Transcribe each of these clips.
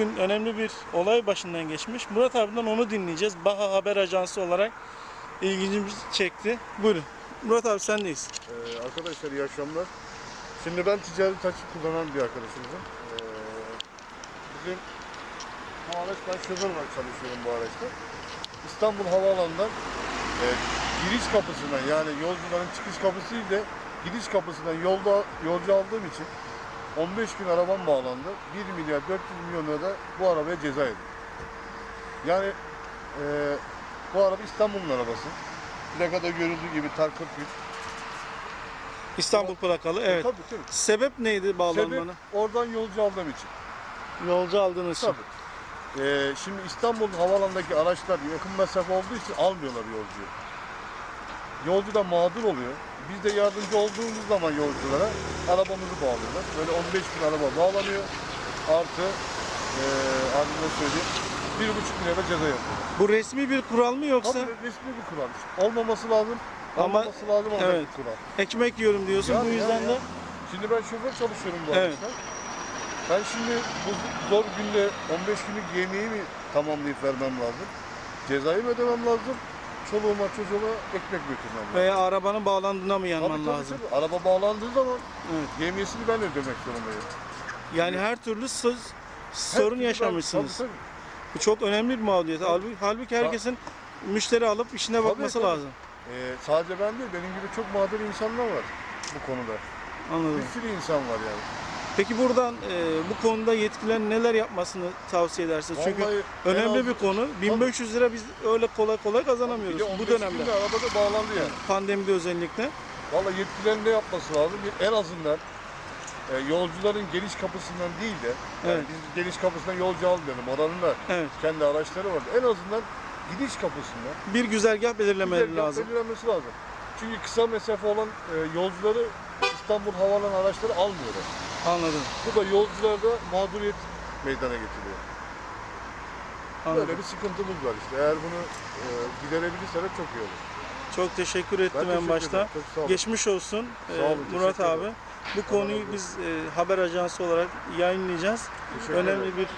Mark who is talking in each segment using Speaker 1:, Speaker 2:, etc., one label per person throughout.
Speaker 1: bugün önemli bir olay başından geçmiş. Murat abiden onu dinleyeceğiz. Baha Haber Ajansı olarak ilgimizi çekti. Buyurun. Murat abi sendeyiz.
Speaker 2: Ee, arkadaşlar iyi akşamlar. Şimdi ben ticari taksi kullanan bir arkadaşımızım. Ee, bizim bu araç ben şoför çalışıyorum bu araçta. İstanbul Havaalanı'ndan e, giriş kapısından yani yolcuların çıkış kapısı değil de giriş kapısından yolda yolcu aldığım için 15 gün arabam bağlandı. 1 milyar 400 milyon lira da bu arabaya ceza yedim. Yani e, bu araba İstanbul'un arabası. Plakada görüldüğü gibi TAR 43.
Speaker 1: İstanbul plakalı. Evet.
Speaker 2: Tabii tabii.
Speaker 1: Sebep neydi
Speaker 2: Sebep
Speaker 1: bağlanmanı?
Speaker 2: oradan yolcu aldığım için.
Speaker 1: Yolcu aldığınız için.
Speaker 2: Tabii. Ee, şimdi İstanbul havalandaki araçlar yakın mesafe olduğu için almıyorlar yolcuyu. Yolcu da mağdur oluyor. Biz de yardımcı olduğumuz zaman yolculara arabamızı bağlıyorlar. Böyle 15 gün araba bağlanıyor. Artı ee, adına söyleyeyim. Bir buçuk liraya da ceza yapıyor.
Speaker 1: Bu resmi bir kural mı yoksa
Speaker 2: Tabii resmi bir kural. Olmaması lazım.
Speaker 1: Ama-
Speaker 2: Olmaması lazım olacak
Speaker 1: evet.
Speaker 2: bir kural.
Speaker 1: ekmek yiyorum diyorsun
Speaker 2: Yani,
Speaker 1: bu yüzden
Speaker 2: yani,
Speaker 1: de
Speaker 2: yani. Şimdi ben şoför çalışıyorum bu
Speaker 1: Evet.
Speaker 2: araçta. Ben şimdi bu zor günde 15 günlük yemeği mi tamamlayıp vermem lazım? Cezayı mı ödemem lazım? Çoluğuma çocuğuma ekmek götürmem lazım.
Speaker 1: veya arabanın bağlandığına mı yanman
Speaker 2: Tabii, tabii,
Speaker 1: lazım?
Speaker 2: tabii. Araba bağlandığı zaman
Speaker 1: Evet.
Speaker 2: yemiyesini ben ödemek zorundayım.
Speaker 1: Yani her türlü
Speaker 2: Her
Speaker 1: sorun
Speaker 2: türlü ben-
Speaker 1: yaşamışsınız.
Speaker 2: Tabii,
Speaker 1: Bu çok önemli bir mağduriyet. Halbuki, halbuki herkesin müşteri alıp işine bakması
Speaker 2: tabii.
Speaker 1: lazım.
Speaker 2: tabii. Ee, sadece ben değil, benim gibi çok mağdur insanlar var bu konuda.
Speaker 1: Anladım.
Speaker 2: Bir sürü insan var yani.
Speaker 1: Peki buradan e, bu konuda yetkililerin neler yapmasını tavsiye edersiniz? Çünkü
Speaker 2: Vallahi en
Speaker 1: önemli
Speaker 2: az-
Speaker 1: bir konu. 1500 lira biz öyle kolay kolay
Speaker 2: Bir
Speaker 1: kazanamıyoruz
Speaker 2: de
Speaker 1: bu
Speaker 2: 15
Speaker 1: dönemde.
Speaker 2: günde arabada bağlandı yani.
Speaker 1: Pandemide özellikle.
Speaker 2: Valla yetkililerin ne yapması lazım? En azından e, yolcuların geliş kapısından değil de yani
Speaker 1: Evet.
Speaker 2: biz geliş kapısından yolcu almayalım. Oranın da
Speaker 1: Evet.
Speaker 2: kendi araçları var. En azından gidiş kapısından
Speaker 1: Bir güzergah belirlemeleri
Speaker 2: güzergah
Speaker 1: lazım.
Speaker 2: belirlenmesi lazım. Çünkü kısa mesafe olan e, yolcuları İstanbul Havaalanı araçları almıyorlar.
Speaker 1: Anladım.
Speaker 2: Bu da yolcularda mağduriyet meydana getiriyor.
Speaker 1: Anladım.
Speaker 2: Böyle bir sıkıntımız var işte. Eğer bunu e, giderebilirseler çok iyi olur.
Speaker 1: Çok teşekkür ettim en
Speaker 2: teşekkür
Speaker 1: başta.
Speaker 2: ederim. Çok sağ olun.
Speaker 1: Geçmiş olsun e,
Speaker 2: Sağ olun,
Speaker 1: Murat
Speaker 2: teşekkür
Speaker 1: abi.
Speaker 2: ederim.
Speaker 1: Bu konuyu biz e, haber ajansı olarak yayınlayacağız.
Speaker 2: Teşekkür
Speaker 1: Önemli
Speaker 2: ederim.
Speaker 1: bir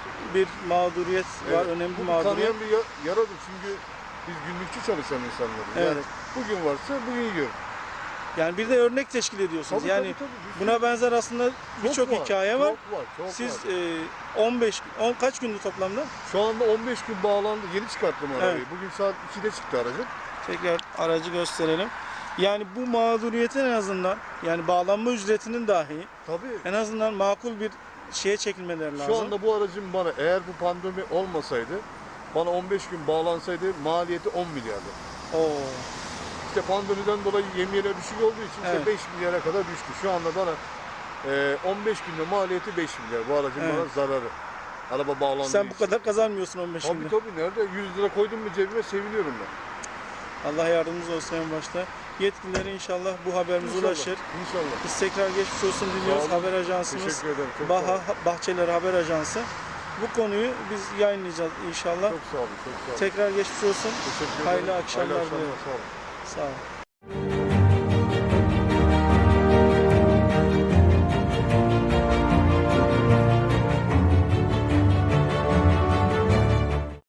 Speaker 1: bir mağduriyet var,
Speaker 2: Evet,
Speaker 1: önemli
Speaker 2: bu
Speaker 1: bir
Speaker 2: bir
Speaker 1: mağduriyet.
Speaker 2: kanayan bir ya- yaradır çünkü biz günlükçü çalışan insanlarız.
Speaker 1: Evet.
Speaker 2: Yani bugün varsa bugün yiyor.
Speaker 1: Yani bir de örnek teşkil ediyorsunuz.
Speaker 2: Tabii,
Speaker 1: yani
Speaker 2: tabii, tabii.
Speaker 1: Buna benzer aslında
Speaker 2: çok
Speaker 1: birçok hikaye var.
Speaker 2: Çok var, çok
Speaker 1: Siz
Speaker 2: var.
Speaker 1: e, 15 10 kaç gündü toplamda?
Speaker 2: Şu anda 15 gün bağlandı. Yeni çıkarttım arabayı.
Speaker 1: Evet.
Speaker 2: Bugün saat 2'de çıktı aracım.
Speaker 1: Tekrar aracı gösterelim. Yani bu mağduriyetin en azından yani bağlanma ücretinin dahi
Speaker 2: Tabii.
Speaker 1: en azından makul bir şeye çekilmeleri lazım.
Speaker 2: Şu anda bu aracım bana eğer bu pandemi olmasaydı bana 15 gün bağlansaydı maliyeti 10 milyardı.
Speaker 1: Oo.
Speaker 2: İşte pandemiden dolayı yemiyele düşük olduğu için işte
Speaker 1: Evet.
Speaker 2: 5 milyara kadar düştü. Şu anda bana e, 15 günde maliyeti 5 milyar. Bu aracın
Speaker 1: Evet.
Speaker 2: bana zararı. Araba bağlandığı
Speaker 1: Sen bu
Speaker 2: için.
Speaker 1: kadar kazanmıyorsun 15
Speaker 2: Tabii
Speaker 1: günde.
Speaker 2: tabii nerede? 100 lira koydum mu cebime seviniyorum ben.
Speaker 1: Allah yardımcınız olsun en başta. Yetkilileri inşallah bu haberimize
Speaker 2: İnşallah,
Speaker 1: ulaşır.
Speaker 2: İnşallah.
Speaker 1: Biz tekrar geçmiş olsun diliyoruz haber ajansımız. Baha
Speaker 2: olun.
Speaker 1: Bahçeleri Haber Ajansı. Bu konuyu biz yayınlayacağız inşallah.
Speaker 2: Çok sağ olun. Çok sağ olun.
Speaker 1: Tekrar geçmiş olsun.
Speaker 2: Teşekkür ederim.
Speaker 1: hayırlı akşamlar
Speaker 2: Hayırlı akşamlar. Sağ olun.
Speaker 1: Sağ olun.